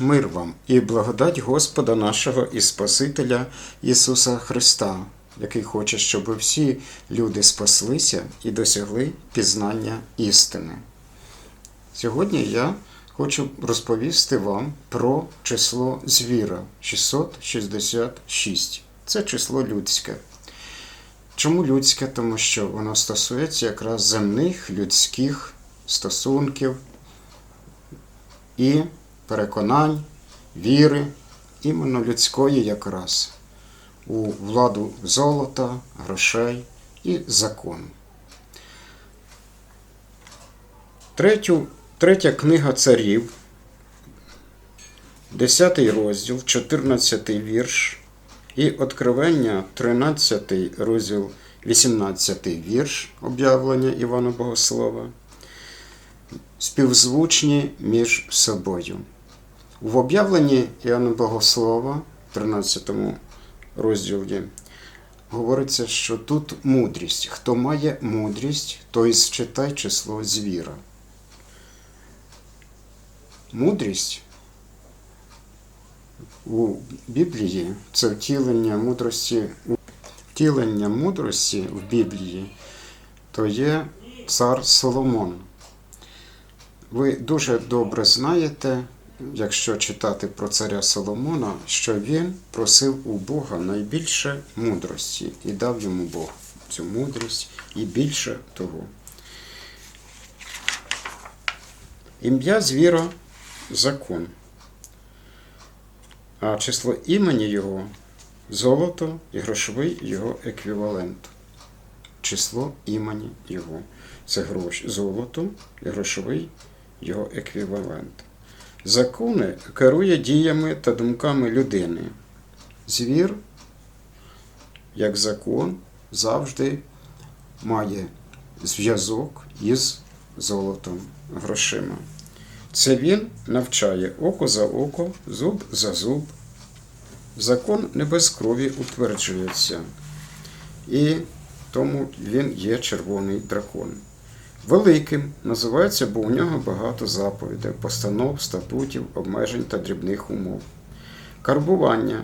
Мир вам і благодать Господа нашого і Спасителя Ісуса Христа, який хоче, щоб всі люди спаслися і досягли пізнання істини. Сьогодні я хочу розповісти вам про число звіра 666. Це число людське. Чому людське? Тому що воно стосується якраз земних людських стосунків і переконань, віри, іменно людської якраз у владу золота, грошей і закону. Третю, третя книга царів, 10 розділ, 14 вірш і Откровення, 13 розділ, 18 вірш об'явлення Івана Богослова співзвучні між собою. В об'явленні Іоанна Богослова, 13 розділі, говориться, що тут мудрість. Хто має мудрість, той считай число звіра. Мудрість у Біблії це втілення мудрості, втілення мудрості в Біблії, то є цар Соломон. Ви дуже добре знаєте, якщо читати про царя Соломона, що він просив у Бога найбільше мудрості і дав йому Бог цю мудрість і більше того. Ім'я звіра закон, а число імені його золото і грошовий його еквівалент. Число імені його. Це гроші, золото і грошовий його еквівалент. Закони керує діями та думками людини. Звір, як закон, завжди має зв'язок із золотом, грошима. Це він навчає око за око, зуб за зуб. Закон не без крові утверджується. І тому він є червоний дракон. Великим називається, бо у нього багато заповідей, постанов, статутів, обмежень та дрібних умов. Карбування,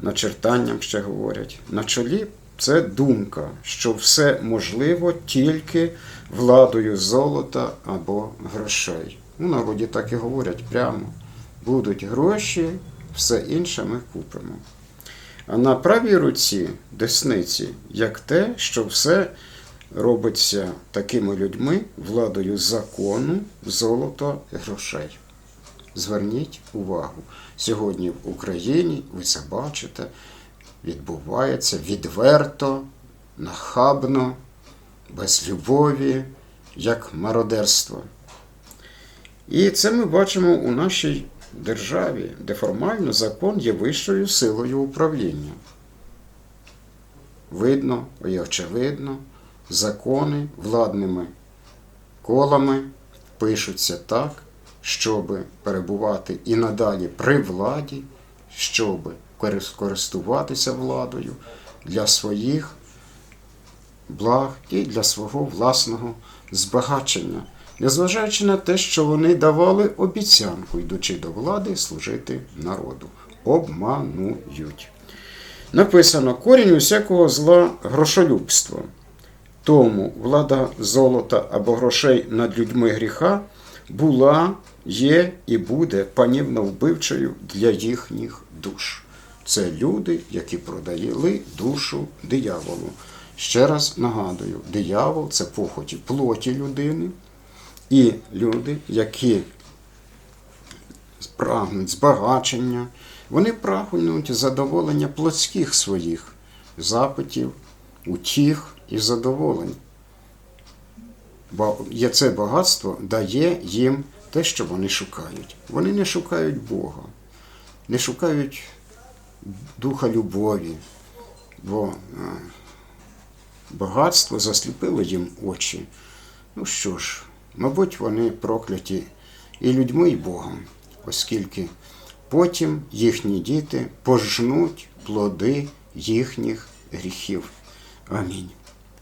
начертанням ще говорять. На чолі це думка, що все можливо тільки владою золота або грошей. У народі так і говорять прямо. Будуть гроші, все інше ми купимо. А на правій руці десниці, як те, що все робиться такими людьми владою закону, золота грошей. Зверніть увагу, сьогодні в Україні, ви це бачите, відбувається відверто, нахабно, без любові, як мародерство. І це ми бачимо у нашій державі, де формально закон є вищою силою управління. Видно і очевидно, закони владними колами пишуться так, щоб перебувати і надалі при владі, щоб користуватися владою для своїх благ і для свого власного збагачення, незважаючи на те, що вони давали обіцянку, йдучи до влади, служити народу. Обманують. Написано: корінь усякого зла грошолюбство. Тому влада золота або грошей над людьми гріха була, є і буде панівно вбивчою для їхніх душ. Це люди, які продали душу дияволу. Ще раз нагадую, диявол це похоті плоті людини, і люди, які прагнуть збагачення, вони прагнуть задоволення плотських своїх запитів, утіх і задоволень. Бо це багатство дає їм те, що вони шукають. Вони не шукають Бога, не шукають духа любові, бо багатство засліпило їм очі. Ну що ж, мабуть, вони прокляті і людьми, і Богом, оскільки потім їхні діти пожнуть плоди їхніх гріхів. Амінь.